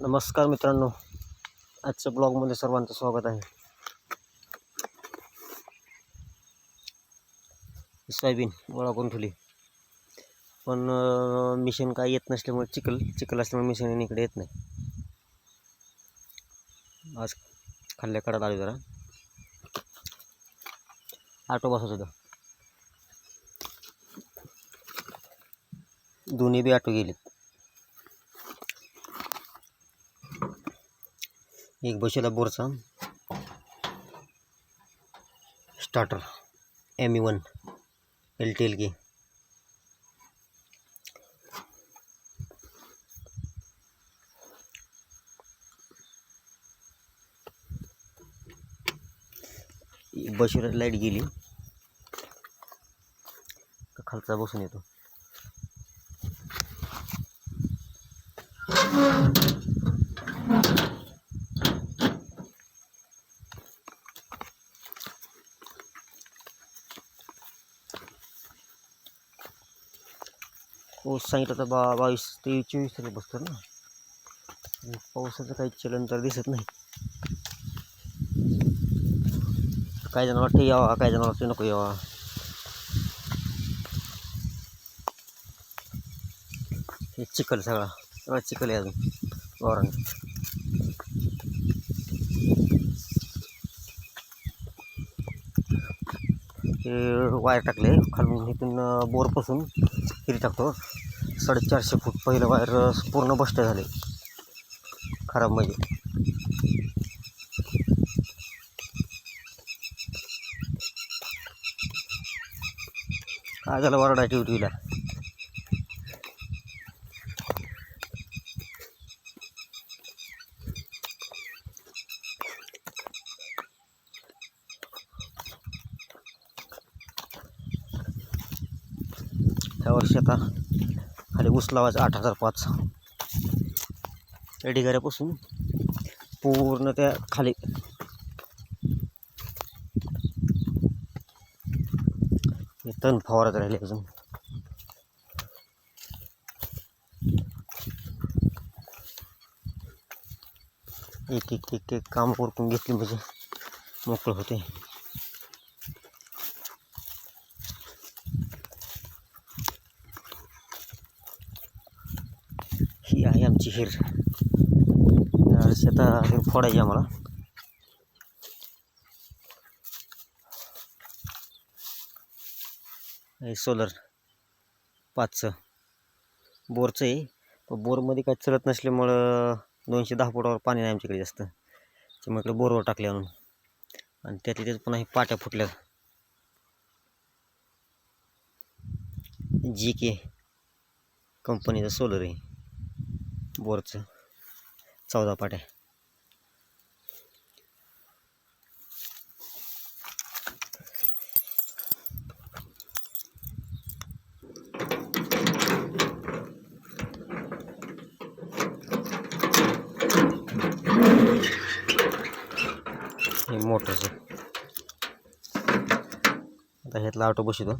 नमस्कार मित्रांनो आजच्या ब्लॉगमध्ये सर्वांचं स्वागत आहे. सोयाबीन गोळा करून ठेवली. पण मिशन काय येत नसल्यामुळे चिखल चिखल असल्यामुळे मिशन इकडे येत नाही. आज खाल्ल्या कडा आली जरा. आटो बसत होतं. दोन्ही बी ऑटो गेलेत. एक बसेला बोरचा. Starter M E one L T L K बशीवर light गेली. खालचा बसून येतो? पाऊस सांगितलं तर बा बावीस तेवीस चोवीस तारीख बसतो ना. पावसाचं काही चलन तर दिसत नाही. काही जण वाटतं यावा काही जण वाटतं नको यावा. हे चिखल सगळा सगळा चिखल आहे अजून. वावराने. ते वायर टाकले. खालून इथून बोरपासून हिरी टाकतो. साडेचारशे फूट पहिलं वायर पूर्ण बष्ट झाले. खराब म्हणजे. काय झालं वरडा ड्युटीला एका आता खाली ऊस लावायचा आठ हजार पाच. त्या ढिगाऱ्यापासून पूर्ण त्या खाली. हे तण फवारत राहिले अजून. एक एक एक एक काम करून घेतली म्हणजे मोकळं होते ही आहे आमची हिर. शेता आता हिर फोडायची आम्हाला. हे सोलर पाचचं. बोरचं आहे. पण बोरमध्ये काय चलत नसल्यामुळं दोनशे दहा फुटावर पाणी नाही आमच्याकडे जास्त. त्यामुळे इकडे बोरवर टाकले आणून. आणि त्यातल्या त्यात पुन्हा हे पाट्या फुटल्या जी के कंपनीचं सोलर आहे. बोरचं. चौदा पाट्या हे मोठंच आता ह्यातला ऑटो बसतो